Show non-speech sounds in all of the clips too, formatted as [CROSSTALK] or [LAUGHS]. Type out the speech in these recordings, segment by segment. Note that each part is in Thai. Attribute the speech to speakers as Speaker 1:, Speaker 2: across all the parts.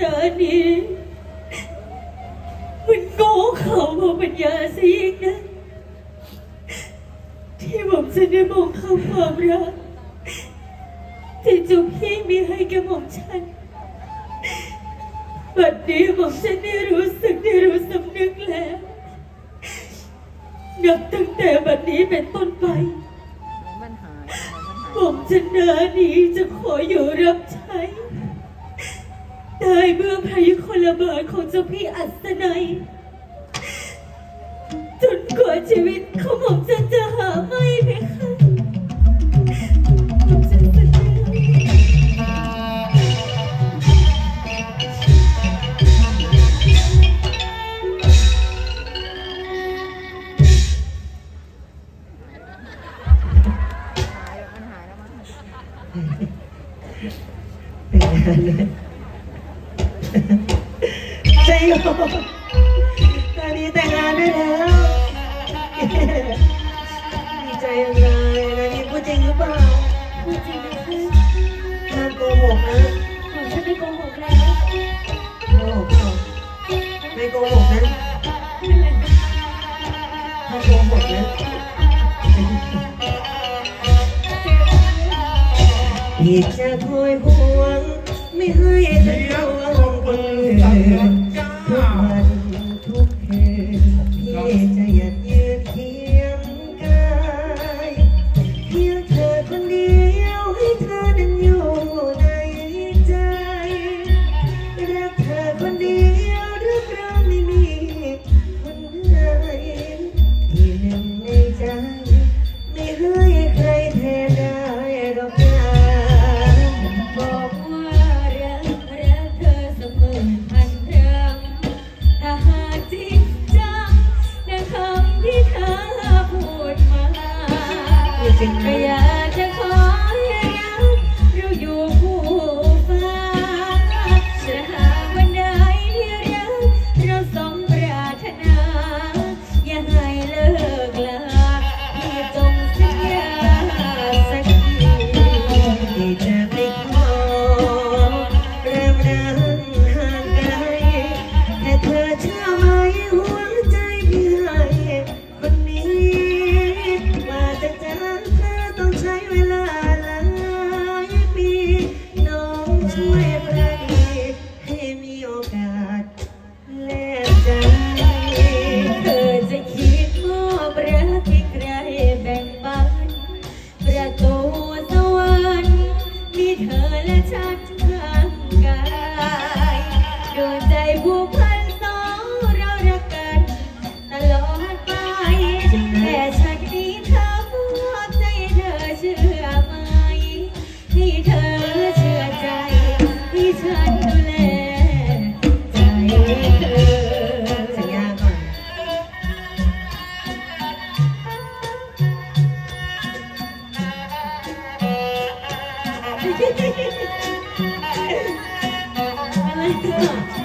Speaker 1: เจอนี้ มันโง่เขามาเป็นยาซะยิ่งนะ ที่ผมจะได้มองข้าความรักที่จุกพี่มีให้แกหม่อมฉันบัดนี้ผม่อฉันได้รู้สึกได้รู้สำนึกแล้วนับตั้งแต่บัดนี้เป็นต้นไปผมจะเนินนี้จะขออยู่รับใช้ ตายเมื่อพายุคนละเบิดของเจ้าพี่อัศนัย จนกว่าชีวิตของผมจะจะหาไม่ไหคะะ
Speaker 2: เป็นอะไร ได้แล้ว ดีใจอะไงนะนี่พูดจริงหรือเปล่า
Speaker 1: พูดจริงนะคะ
Speaker 2: ห้าโกหกนะ
Speaker 1: ฉันไม่โกหกแล้ว
Speaker 2: โกหกเห
Speaker 1: ร
Speaker 2: อไม่โกหกนะ
Speaker 1: ถ้าโกหกนะผิดจะ
Speaker 2: คอยห่
Speaker 1: วง
Speaker 2: ไม่ให้
Speaker 1: เธอ
Speaker 2: ห่วง
Speaker 1: คนอื่น
Speaker 3: Jayate Thank you. touch. あ [LAUGHS]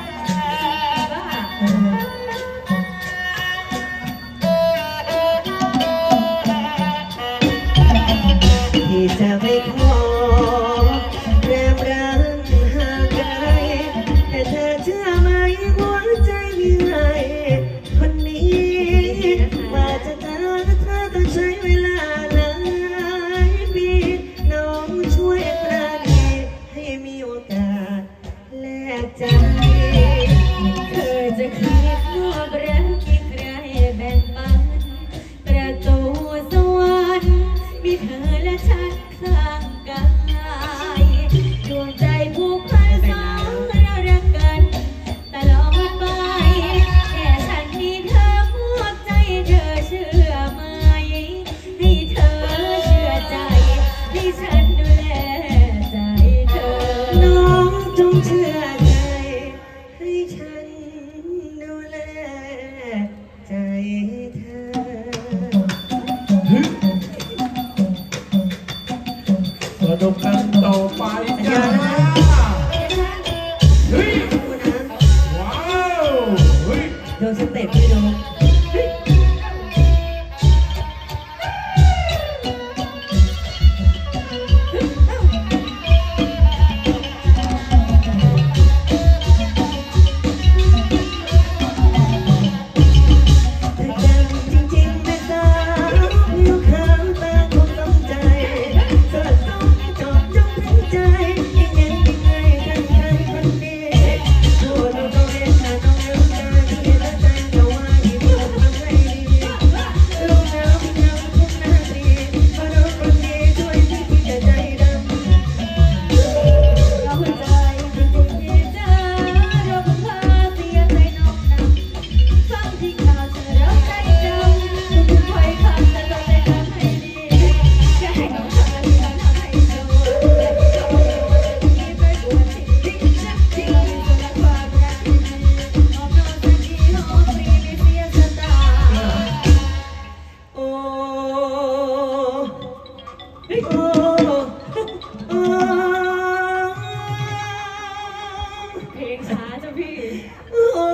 Speaker 3: Oh,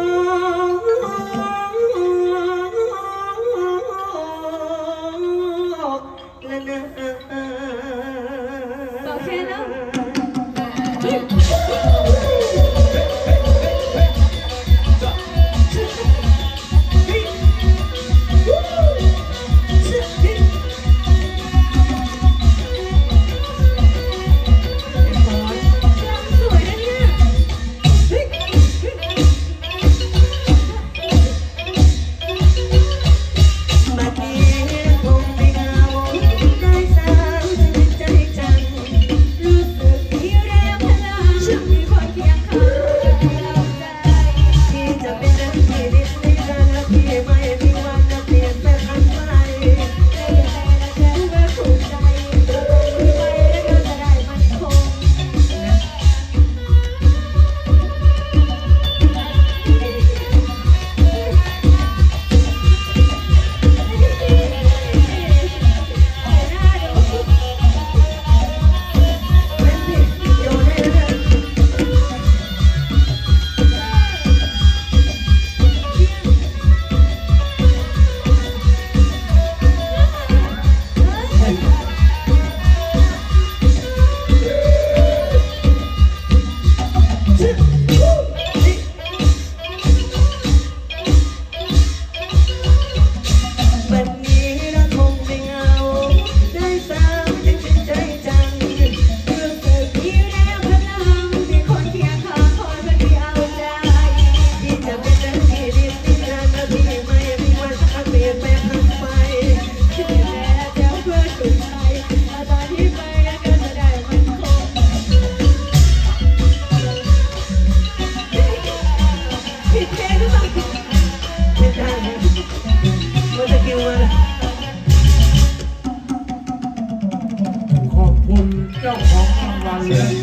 Speaker 2: Yeah.